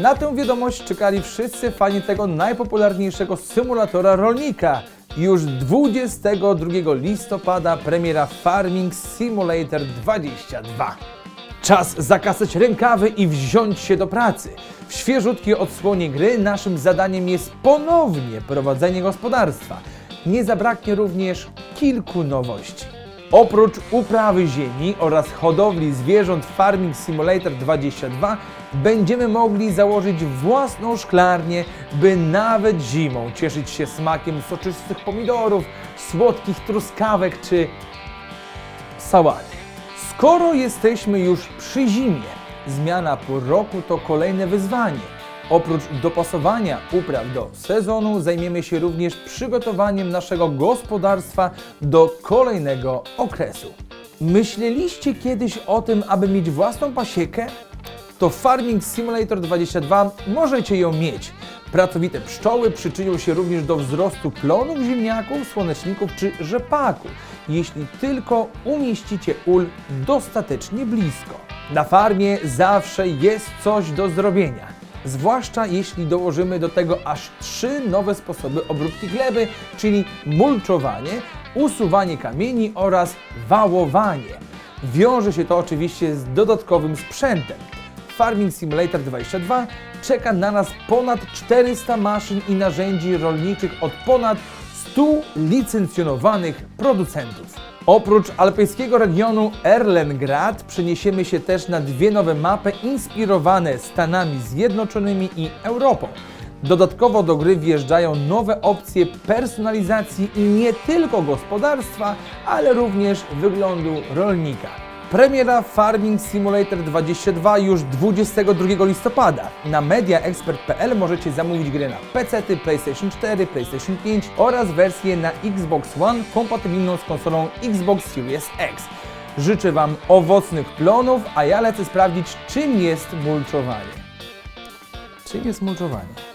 Na tę wiadomość czekali wszyscy fani tego najpopularniejszego symulatora rolnika. Już 22 listopada premiera Farming Simulator 22. Czas zakasać rękawy i wziąć się do pracy. W świeżutkiej odsłonie gry naszym zadaniem jest ponownie prowadzenie gospodarstwa. Nie zabraknie również kilku nowości. Oprócz uprawy ziemi oraz hodowli zwierząt Farming Simulator 22 będziemy mogli założyć własną szklarnię, by nawet zimą cieszyć się smakiem soczystych pomidorów, słodkich truskawek czy sałaty. Skoro jesteśmy już przy zimie, zmiana pór roku to kolejne wyzwanie. Oprócz dopasowania upraw do sezonu, zajmiemy się również przygotowaniem naszego gospodarstwa do kolejnego okresu. Myśleliście kiedyś o tym, aby mieć własną pasiekę? To Farming Simulator 22 możecie ją mieć. Pracowite pszczoły przyczynią się również do wzrostu plonów ziemniaków, słoneczników czy rzepaku, jeśli tylko umieścicie ul dostatecznie blisko. Na farmie zawsze jest coś do zrobienia. Zwłaszcza jeśli dołożymy do tego aż trzy nowe sposoby obróbki gleby, czyli mulczowanie, usuwanie kamieni oraz wałowanie. Wiąże się to oczywiście z dodatkowym sprzętem. Farming Simulator 22 czeka na nas ponad 400 maszyn i narzędzi rolniczych od ponad 100 licencjonowanych producentów. Oprócz alpejskiego regionu Erlengrad przeniesiemy się też na dwie nowe mapy inspirowane Stanami Zjednoczonymi i Europą. Dodatkowo do gry wjeżdżają nowe opcje personalizacji nie tylko gospodarstwa, ale również wyglądu rolnika. Premiera Farming Simulator 22 już 22 listopada. Na mediaexpert.pl możecie zamówić grę na PC, PlayStation 4, PlayStation 5 oraz wersję na Xbox One kompatybilną z konsolą Xbox Series X. Życzę Wam owocnych plonów, a ja lecę sprawdzić, czym jest mulczowanie. Czym jest mulczowanie?